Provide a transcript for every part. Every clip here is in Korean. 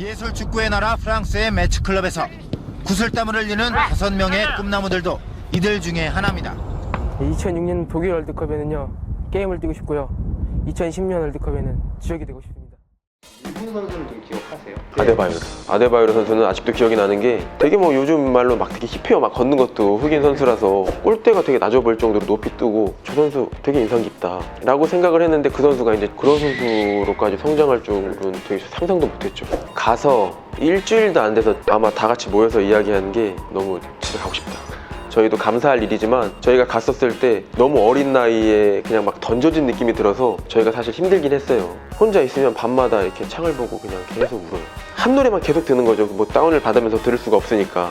예술 축구의 나라 프랑스의 매치 클럽에서 구슬땀을 흘리는 다섯 명의 꿈나무들도 이들 중에 하나입니다. 2006년 독일 월드컵에는요 게임을 뛰고 싶고요 2010년 월드컵에는 지역이 되고 싶습니다 일본 선수는 좀 기억하세요? 아데바요르. 아데바요르 선수는 아직도 기억이 나는 게 되게 뭐 요즘 말로 막 되게 힙해요. 막 걷는 것도 흑인 선수라서 골대가 되게 낮아 보일 정도로 높이 뜨고 저 선수 되게 인상 깊다. 라고 생각을 했는데 그 선수가 이제 그런 선수로까지 성장할 줄은 되게 상상도 못했죠. 가서 일주일도 안 돼서 아마 다 같이 모여서 이야기하는 게 너무 집에 가고 싶다. 저희도 감사할 일이지만 저희가 갔었을 때 너무 어린 나이에 그냥 막 던져진 느낌이 들어서 저희가 사실 힘들긴 했어요. 혼자 있으면 밤마다 이렇게 창을 보고 그냥 계속 울어요. 한 노래만 계속 듣는 거죠. 뭐 다운을 받으면서 들을 수가 없으니까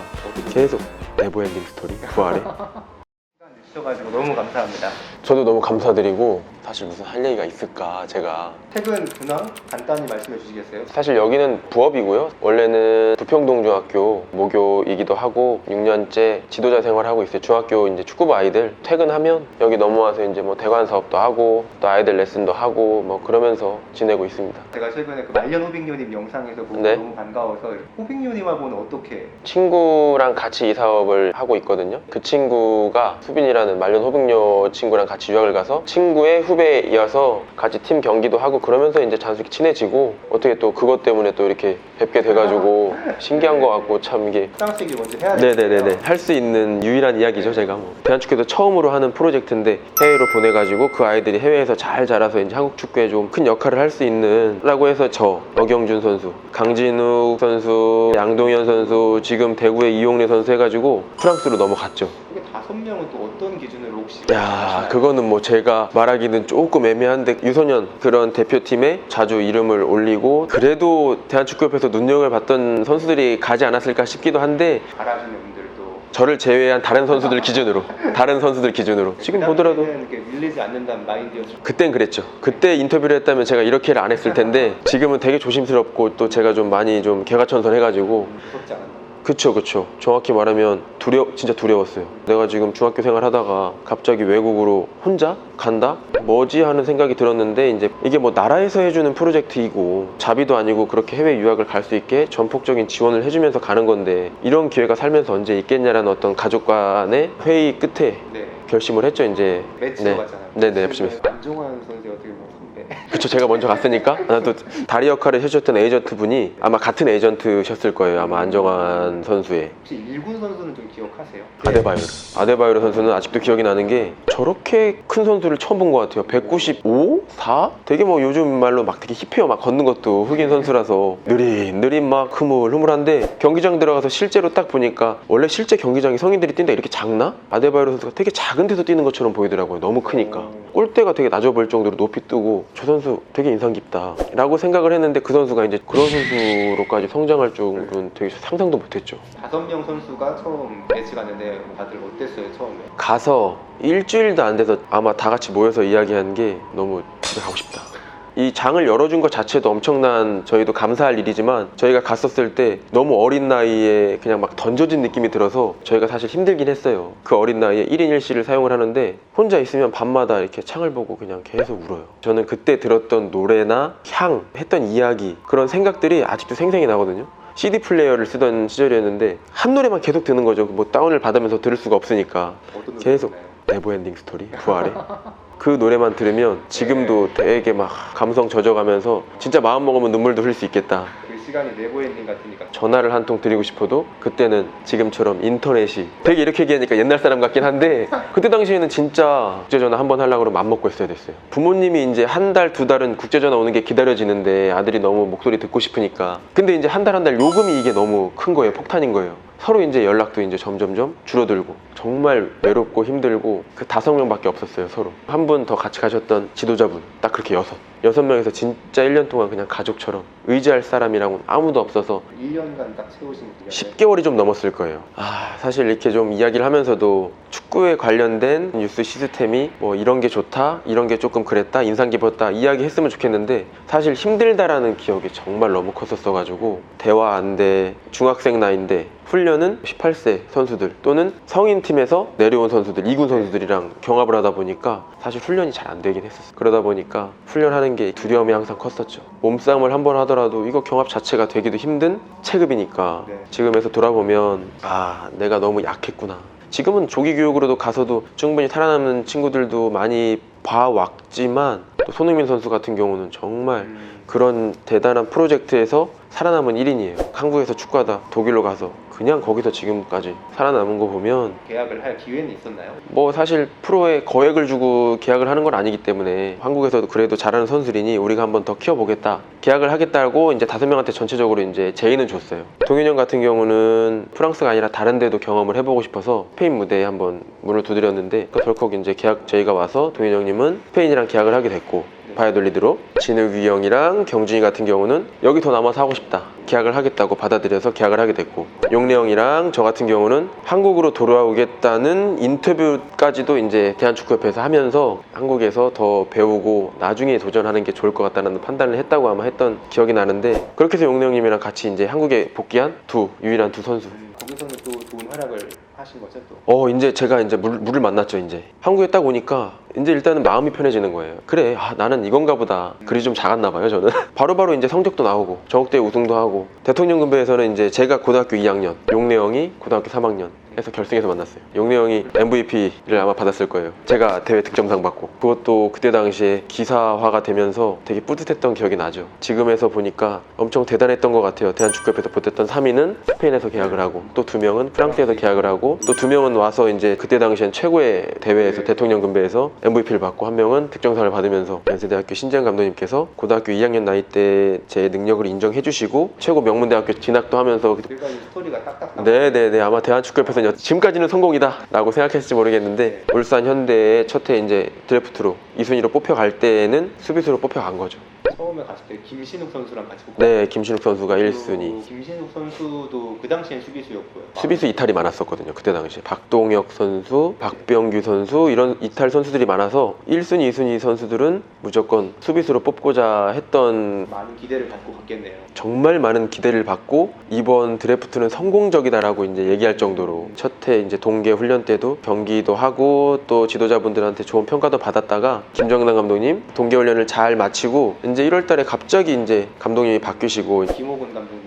계속 네버엔딩 스토리 부활해. 시간 내주셔가지고 너무 감사합니다. 저도 너무 감사드리고 사실 무슨 할 얘기가 있을까 제가 최근 근황 간단히 말씀해 주시겠어요? 사실 여기는 부업이고요. 원래는 부평동중학교 모교이기도 하고 6년째 지도자 생활하고 있어요. 중학교 이제 축구부 아이들 퇴근하면 여기 넘어와서 이제 뭐 대관 사업도 하고 또 아이들 레슨도 하고 뭐 그러면서 지내고 있습니다. 제가 최근에 그 말년 호빙요님 영상에서 보고 네. 너무 반가워서 호빙요님하고는 어떻게 친구랑 같이 이 사업을 하고 있거든요. 그 친구가 수빈이라는 말년 호빙녀 친구랑 같이 유학을 가서 친구의 후 배이어서 같이 팀 경기도 하고 그러면서 이제 잔숙히 친해지고 어떻게 또 그것 때문에 또 이렇게 뵙게 돼가지고 신기한 것 같고 참 이게 얘기 먼저 해야 되겠네요. 네네네네. 할 수 있는 유일한 이야기죠 제가 뭐. 대한축구에서 처음으로 하는 프로젝트인데 해외로 보내가지고 그 아이들이 해외에서 잘 자라서 이제 한국 축구에 좀 큰 역할을 할 수 있는 라고 해서 저 어경준 선수 강진욱 선수 양동현 선수 지금 대구의 이용래 선수 해가지고 프랑스로 넘어갔죠 다섯 명은 또 어떤 기준으로 혹시 야? 그거는 뭐 제가 말하기는 조금 애매한데 유소년 그런 대표팀에 자주 이름을 올리고 그래도 대한축구협회에서 눈여겨을 봤던 선수들이 가지 않았을까 싶기도 한데 알아주는 분들도 저를 제외한 다른 선수들 기준으로 다른 선수들 기준으로 지금 보더라도 이렇게 밀리지 않는다는 마인드였죠. 그땐 그랬죠. 그때 인터뷰를 했다면 제가 이렇게를 안 했을 텐데 지금은 되게 조심스럽고 또 제가 좀 많이 좀 개가천선해가지고 무섭지 않았나? 그쵸 그쵸 정확히 말하면 두려 진짜 두려웠어요. 내가 지금 중학교 생활하다가 갑자기 외국으로 혼자 간다 뭐지 하는 생각이 들었는데 이제 이게 뭐 나라에서 해주는 프로젝트이고 자비도 아니고 그렇게 해외 유학을 갈 수 있게 전폭적인 지원을 해주면서 가는 건데 이런 기회가 살면서 언제 있겠냐라는 어떤 가족 간의 회의 끝에 네. 결심을 했죠 이제. 매치로 네. 갔잖아요. 네네 열심히 했어요. 안종환 선수 어떻게 보면 선배. 그쵸 제가 먼저 갔으니까? 나도 다리 역할을 해주셨던 에이전트 분이 아마 같은 에이전트셨을 거예요 아마 안정환 선수의. 혹시 일군 선수는 좀 기억하세요? 아데바요르 아데바요르 선수는 아직도 기억이 나는 게 저렇게 큰 선수를 처음 본 것 같아요. 195? 4? 되게 뭐 요즘 말로 막 되게 힙해요. 막 걷는 것도 흑인 선수라서. 느린 느린 막 흐물흐물한데 경기장 들어가서 실제로 딱 보니까 원래 실제 경기장이 성인들이 뛴다 이렇게 작나? 아데바요르 선수가 되게 작은 데서 뛰는 것처럼 보이더라고요. 너무 크니까. 골대가 되게 낮아 보일 정도로 높이 뜨고 저 선수 되게 인상 깊다 라고 생각을 했는데 그 선수가 이제 그런 선수로까지 성장할 줄은 되게 상상도 못했죠 다섯 명 선수가 처음 매치 갔는데 다들 어땠어요 처음에? 가서 일주일도 안 돼서 아마 다 같이 모여서 이야기하는 게 너무 집에 가고 싶다. 이 장을 열어준 것 자체도 엄청난 저희도 감사할 일이지만 저희가 갔었을 때 너무 어린 나이에 그냥 막 던져진 느낌이 들어서 저희가 사실 힘들긴 했어요. 그 어린 나이에 1인 1실을 사용을 하는데 혼자 있으면 밤마다 이렇게 창을 보고 그냥 계속 울어요. 저는 그때 들었던 노래나 향, 했던 이야기 그런 생각들이 아직도 생생히 나거든요. CD 플레이어를 쓰던 시절이었는데 한 노래만 계속 듣는 거죠. 뭐 다운을 받으면서 들을 수가 없으니까 계속. 네버엔딩 스토리 부활해 그 노래만 들으면 지금도 되게 막 감성 젖어가면서 진짜 마음 먹으면 눈물도 흘릴 수 있겠다. 그 시간이 네버엔딩 같으니까. 전화를 한 통 드리고 싶어도 그때는 지금처럼 인터넷이 되게 이렇게 얘기하니까 옛날 사람 같긴 한데 그때 당시에는 진짜 국제전화 한 번 하려고 그러면 맘 먹고 했어야 됐어요. 부모님이 이제 한 달 두 달은 국제전화 오는 게 기다려지는데 아들이 너무 목소리 듣고 싶으니까. 근데 이제 한 달 한 달 요금이 이게 너무 큰 거예요. 폭탄인 거예요 서로 이제 연락도 이제 점점점 줄어들고 정말 외롭고 힘들고 그 다섯 명밖에 없었어요 서로. 한 분 더 같이 가셨던 지도자분 딱 그렇게 여섯. 여섯 명에서 진짜 1년 동안 그냥 가족처럼 의지할 사람이랑은 아무도 없어서 1년간 딱 채우신 기간에 10개월이 좀 넘었을 거예요. 아, 사실 이렇게 좀 이야기를 하면서도 축구에 관련된 뉴스 시스템이 뭐 이런 게 좋다, 이런 게 조금 그랬다, 인상 깊었다 이야기 했으면 좋겠는데 사실 힘들다라는 기억이 정말 너무 컸었어 가지고 대화 안 돼, 중학생 나이인데 훈련은 18세 선수들 또는 성인 팀에서 내려온 선수들, 2군 선수들이랑 경합을 하다 보니까 사실 훈련이 잘 안 되긴 했었어요. 그러다 보니까 훈련하는 게 두려움이 항상 컸었죠. 몸싸움을 한 번 하더라도 이거 경합 자체가 되기도 힘든 체급이니까 네. 지금에서 돌아보면 아 내가 너무 약했구나. 지금은 조기 교육으로도 가서도 충분히 살아남는 친구들도 많이 봐왔지만 또 손흥민 선수 같은 경우는 정말 음, 그런 대단한 프로젝트에서 살아남은 1인이에요. 한국에서 축구하다 독일로 가서 그냥 거기서 지금까지 살아남은 거 보면 계약을 할 기회는 있었나요? 뭐 사실 프로에 거액을 주고 계약을 하는 건 아니기 때문에 한국에서도 그래도 잘하는 선수들이니 우리가 한번 더 키워보겠다 계약을 하겠다고 이제 다섯 명한테 전체적으로 이제 제의는 줬어요 동현이 형 같은 경우는 프랑스가 아니라 다른 데도 경험을 해보고 싶어서 스페인 무대에 한번 문을 두드렸는데 그 덜컥 이제 계약 제의가 와서 동현이 형님은 스페인이랑 계약을 하게 됐고 바이돌리드로 진욱이 형이랑 경진이 같은 경우는 여기 더 남아서 하고 싶다. 계약을 하겠다고 받아들여서 계약을 하게 됐고 용래 형이랑 저 같은 경우는 한국으로 돌아오겠다는 인터뷰까지도 이제 대한축구협회에서 하면서 한국에서 더 배우고 나중에 도전하는 게 좋을 것 같다는 판단을 했다고 아마 했던 기억이 나는데 그렇게 해서 용래 형님이랑 같이 이제 한국에 복귀한 두 유일한 두 선수. 음, 거기서는 또 좋은 활약을 하신 거죠 또. 어 이제 제가 이제 물, 물을 만났죠 이제. 한국에 딱 오니까 이제 일단은 마음이 편해지는 거예요. 그래 아, 나는 이건가 보다. 글이 좀 작았나 봐요 저는. 바로바로 이제 성적도 나오고 전국대 우승도 하고. 대통령 금배에서는 이제 제가 고등학교 2학년 용래 형이 고등학교 3학년 해서 결승에서 만났어요. 용래 형이 MVP를 아마 받았을 거예요. 제가 대회 득점상 받고. 그것도 그때 당시에 기사화가 되면서 되게 뿌듯했던 기억이 나죠. 지금에서 보니까 엄청 대단했던 것 같아요. 대한축구협회에서 보냈던 3위는 스페인에서 계약을 하고 또 두 명은 프랑스에서 계약을 하고 또 두 명은 와서 이제 그때 당시엔 최고의 대회에서 네. 대통령 금배에서 MVP를 받고 한 명은 득점상을 받으면서 연세대학교 신재현 감독님께서 고등학교 2학년 나이 때 제 능력을 인정해 주시고 최고 명문대학교 진학도 하면서 그러니까 이 스토리가 딱딱 나와요. 네네네. 아마 대한축구협회에서 는 지금까지는 성공이다 라고 생각했을지 모르겠는데 울산 현대의 첫해 이제 드래프트로 2순위로 뽑혀갈 때에는 수비수로 뽑혀간 거죠 처음에 갔을 때 김신욱 선수랑 같이 뽑고 네 김신욱 선수가 1순위 김신욱 선수도 그 당시엔 수비수였고요. 수비수 이탈이 많았었거든요 그때 당시에 박동혁 선수, 박병규 선수 이런 이탈 선수들이 많아서 1순위, 2순위 선수들은 무조건 수비수로 뽑고자 했던 많은 기대를 갖고 갔겠네요. 정말 많은 기대를 받고 이번 드래프트는 성공적이다라고 이제 얘기할 정도로 첫해 이제 동계 훈련 때도 경기도 하고 또 지도자분들한테 좋은 평가도 받았다가 김정남 감독님 동계 훈련을 잘 마치고 이제 1월 달에 갑자기 이제 감독님이 바뀌시고 김호근 감독님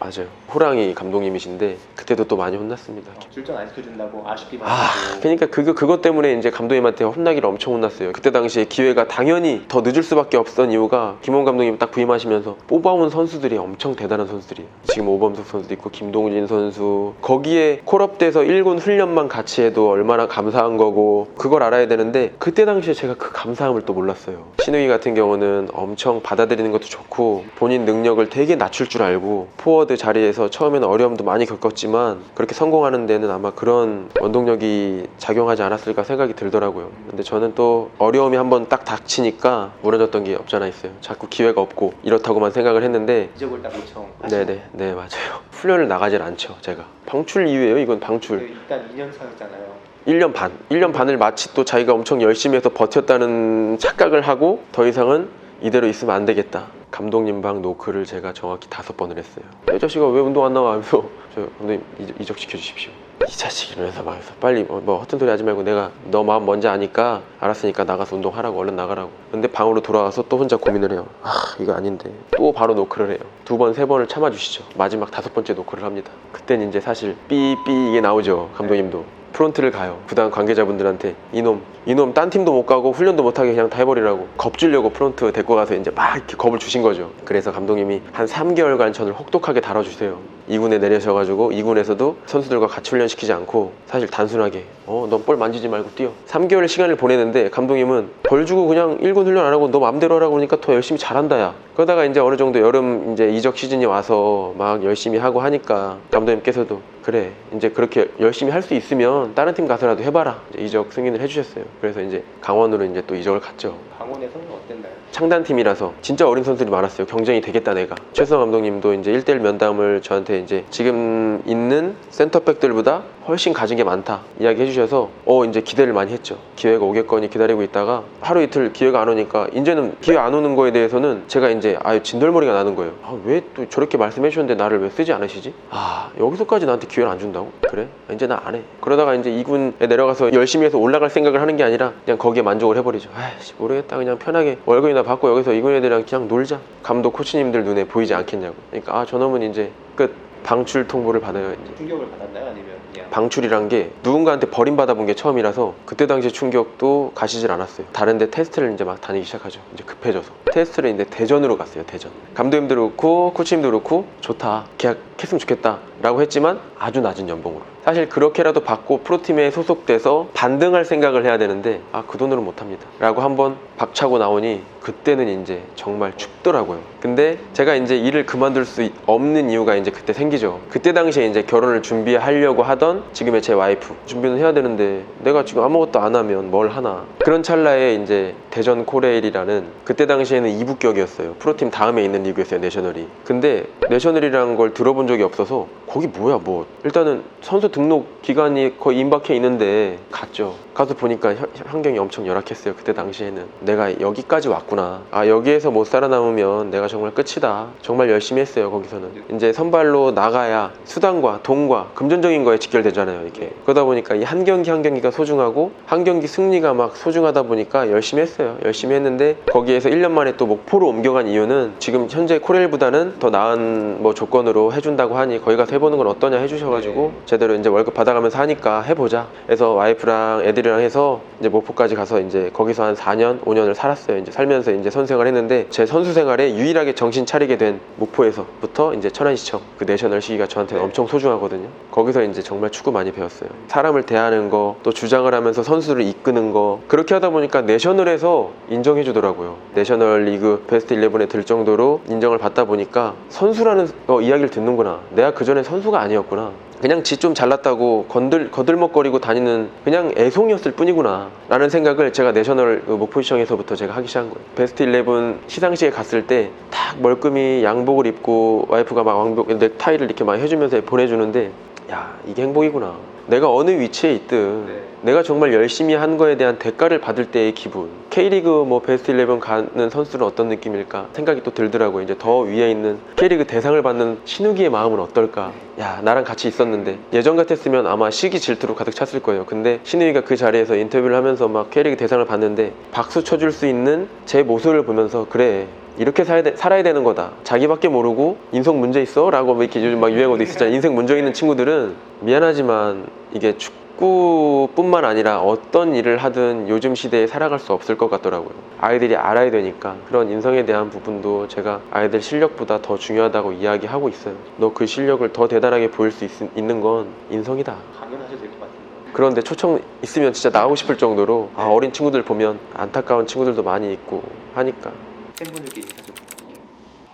맞아요 호랑이 감독님이신데 그때도 또 많이 혼났습니다. 출전 안 시켜준다고 아쉽기만 아, 하고 그러니까 그거 그것 때문에 이제 감독님한테 혼나기를 엄청 혼났어요. 그때 당시에 기회가 당연히 더 늦을 수밖에 없었던 이유가 김원 감독님 딱 부임하시면서 뽑아온 선수들이 엄청 대단한 선수들이에요. 지금 오범석 선수도 있고 김동진 선수 거기에 콜업돼서 1군 훈련만 같이 해도 얼마나 감사한 거고 그걸 알아야 되는데 그때 당시에 제가 그 감사함을 또 몰랐어요. 신우기 같은 경우는 엄청 받아들이는 것도 좋고 본인 능력을 되게 낮출 줄 알고 포워드 자리에서 처음에는 어려움도 많이 겪었지만 그렇게 성공하는 데는 아마 그런 원동력이 작용하지 않았을까 생각이 들더라고요. 근데 저는 또 어려움이 한번 딱 닥치니까 무너졌던 게 없잖아 있어요. 자꾸 기회가 없고 이렇다고만 생각을 했는데 이적을 딱 요청. 네네 네 맞아요. 훈련을 나가질 않죠 제가. 방출 이유예요 이건 방출. 일단 2년 차였잖아요. 1년 반. 1년 반을 마치 또 자기가 엄청 열심히 해서 버텼다는 착각을 하고 더 이상은 이대로 있으면 안 되겠다. 감독님 방 노크를 제가 정확히 다섯 번을 했어요. 이 자식아 왜 운동 안 나와? 하면서 저 감독님 이적- 이적시켜 주십시오. 이 자식 이러면서 막 해서 빨리 뭐, 뭐 허튼 소리 하지 말고 내가 너 마음 뭔지 아니까 알았으니까 나가서 운동하라고 얼른 나가라고. 근데 방으로 돌아와서 또 혼자 고민을 해요. 아 이거 아닌데 또 바로 노크를 해요. 두 번 세 번을 참아주시죠. 마지막 다섯 번째 노크를 합니다. 그땐 이제 사실 삐삐 이게 나오죠 감독님도. 프론트를 가요. 구단 관계자분들한테 이놈, 이놈 딴 팀도 못 가고 훈련도 못 하게 그냥 다 해버리라고 겁주려고 프론트 데리고 가서 이제 막 이렇게 겁을 주신 거죠. 그래서 감독님이 한 3개월간 저를 혹독하게 다뤄주세요. 2군에 내려셔가지고 2군에서도 선수들과 같이 훈련시키지 않고 사실 단순하게 어, 넌 볼 만지지 말고 뛰어. 3개월 시간을 보내는데 감독님은 벌 주고 그냥 1군 훈련 안 하고 너 마음대로 하라고 그러니까 더 열심히 잘한다 야. 그러다가 이제 어느 정도 여름 이제 이적 시즌이 와서 막 열심히 하고 하니까 감독님께서도 그래 이제 그렇게 열심히 할 수 있으면 다른 팀 가서라도 해봐라 이적 승인을 해주셨어요. 그래서 이제 강원으로 이제 또 이적을 갔죠. 강원에서는 어땠나요? 창단팀이라서 진짜 어린 선수들이 많았어요. 경쟁이 되겠다 내가. 최수영 감독님도 이제 1대1 면담을 저한테 이제 지금 있는 센터백들보다 훨씬 가진 게 많다 이야기 해 주셔서 어 이제 기대를 많이 했죠. 기회가 오겠거니 기다리고 있다가 하루 이틀 기회가 안 오니까 이제는 기회 안 오는 거에 대해서는 제가 이제 아유 진돌머리가 나는 거예요. 아, 왜 또 저렇게 말씀해 주셨는데 나를 왜 쓰지 않으시지? 아 여기서까지 나한테 기회를 안 준다고? 그래? 아, 이제 나 안 해. 그러다가 이제 2군에 내려가서 열심히 해서 올라갈 생각을 하는 게 아니라 그냥 거기에 만족을 해버리죠. 아이씨 모르겠다 그냥 편하게 월급이나 받고 여기서 2군 애들이랑 그냥 놀자. 감독 코치님들 눈에 보이지 않겠냐고. 그러니까 아 저놈은 이제 끝 방출 통보를 받아요 이제. 충격을 받았나요? 아니면 그냥 방출이란 게 누군가한테 버림받아 본 게 처음이라서 그때 당시 충격도 가시질 않았어요. 다른데 테스트를 이제 막 다니기 시작하죠. 이제 급해져서 테스트를 이제 대전으로 갔어요. 대전. 감독님도 그렇고 코치님도 그렇고 좋다. 계약했으면 좋겠다라고 했지만 아주 낮은 연봉으로. 사실 그렇게라도 받고 프로팀에 소속돼서 반등할 생각을 해야 되는데 아 그 돈으로 못합니다. 라고 한번 박차고 나오니 그때는 이제 정말 춥더라고요. 근데 제가 이제 일을 그만둘 수 없는 이유가 이제 그때 생기죠. 그때 당시에 이제 결혼을 준비하려고 하던 지금의 제 와이프 준비는 해야 되는데 내가 지금 아무것도 안 하면 뭘 하나. 그런 찰나에 이제 대전 코레일이라는 그때 당시에는 2부격이었어요. 프로팀 다음에 있는 리그였어요. 내셔널이. 근데 내셔널이라는 걸 들어본 적이 없어서 거기 뭐야 뭐 일단은 선수 등록 기간이 거의 임박해 있는데 갔죠. 가서 보니까 현- 환경이 엄청 열악했어요. 그때 당시에는 내가 여기까지 왔 구나. 아 여기에서 못 살아남으면 내가 정말 끝이다. 정말 열심히 했어요. 거기서는 이제 선발로 나가야 수당과 돈과 금전적인 거에 직결되잖아요. 이게 그러다 보니까 이 한 경기 한 경기가 소중하고 한 경기 승리가 막 소중하다 보니까 열심히 했어요. 열심히 했는데 거기에서 1년 만에 또 목포로 옮겨간 이유는 지금 현재 코렐보다는 더 나은 뭐 조건으로 해준다고 하니 거기 가서 해보는 건 어떠냐 해주셔가지고 제대로 이제 월급 받아가면서 하니까 해보자. 해서 와이프랑 애들이랑 해서 이제 목포까지 가서 이제 거기서 한 4년, 5년을 살았어요. 이제 살면 서 이제 선수 생활 했는데 제 선수 생활에 유일하게 정신 차리게 된 목포에서부터 이제 천안시청 그 내셔널 시기가 저한테는 네. 엄청 소중하거든요. 거기서 이제 정말 축구 많이 배웠어요. 사람을 대하는 거, 또 주장을 하면서 선수를 이끄는 거 그렇게 하다 보니까 내셔널에서 인정해 주더라고요. 내셔널 리그 베스트 11에 들 정도로 인정을 받다 보니까 선수라는 어, 이야기를 듣는구나. 내가 그 전에 선수가 아니었구나. 그냥 지 좀 잘났다고 건들 거들먹거리고 다니는 그냥 애송이었을 뿐이구나 라는 생각을 제가 내셔널 그 목포 시청에서부터 제가 하기 시작한 거예요 베스트 11 시상식에 갔을 때 딱 멀끔히 양복을 입고 와이프가 막 왕복 넥타이를 이렇게 막 해주면서 보내주는데 야 이게 행복이구나 내가 어느 위치에 있든 네. 내가 정말 열심히 한 거에 대한 대가를 받을 때의 기분 K리그 뭐 베스트 11 가는 선수는 어떤 느낌일까 생각이 또 들더라고요 이제 더 위에 있는 K리그 대상을 받는 신우기의 마음은 어떨까 야 나랑 같이 있었는데 예전 같았으면 아마 시기 질투로 가득 찼을 거예요 근데 신우이가 그 자리에서 인터뷰를 하면서 막 K리그 대상을 받는데 박수 쳐줄 수 있는 제 모습을 보면서 그래 이렇게 살아야, 돼- 살아야 되는 거다. 자기밖에 모르고 인성 문제 있어? 라고 뭐 이렇게 요즘 막 유행어도 있었잖아요. 인생 문제 있는 친구들은 미안하지만 이게 축 구뿐만 아니라 어떤 일을 하든 요즘 시대에 살아갈 수 없을 것 같더라고요. 아이들이 알아야 되니까 그런 인성에 대한 부분도 제가 아이들 실력보다 더 중요하다고 이야기하고 있어요. 너 그 실력을 더 대단하게 보일 수 있, 있는 건 인성이다. 강연하셔도 될 것 같아요. 그런데 초청 있으면 진짜 나오고 싶을 정도로 아, 어린 친구들 보면 안타까운 친구들도 많이 있고 하니까 팬분들께 인사 좀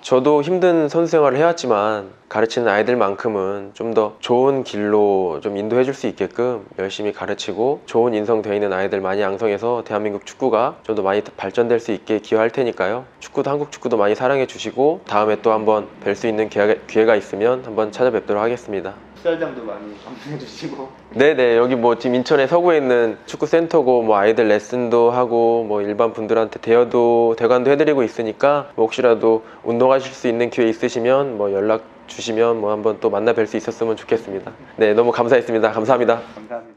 저도 힘든 선수 생활을 해왔지만 가르치는 아이들만큼은 좀 더 좋은 길로 좀 인도해 줄 수 있게끔 열심히 가르치고 좋은 인성 되어 있는 아이들 많이 양성해서 대한민국 축구가 좀 더 많이 발전될 수 있게 기여할 테니까요. 축구도 한국 축구도 많이 사랑해 주시고 다음에 또 한번 뵐 수 있는 기회가, 있으면 한번 찾아뵙도록 하겠습니다. 풋살장도 많이 방문해 주시고 네네 여기 뭐 지금 인천에 서구에 있는 축구 센터고 뭐 아이들 레슨도 하고 뭐 일반 분들한테 대여도 대관도 해드리고 있으니까 뭐 혹시라도 운동하실 수 있는 기회 있으시면 뭐 연락 주시면 뭐 한번 또 만나 뵐 수 있었으면 좋겠습니다. 네 너무 감사했습니다. 감사합니다. 감사합니다.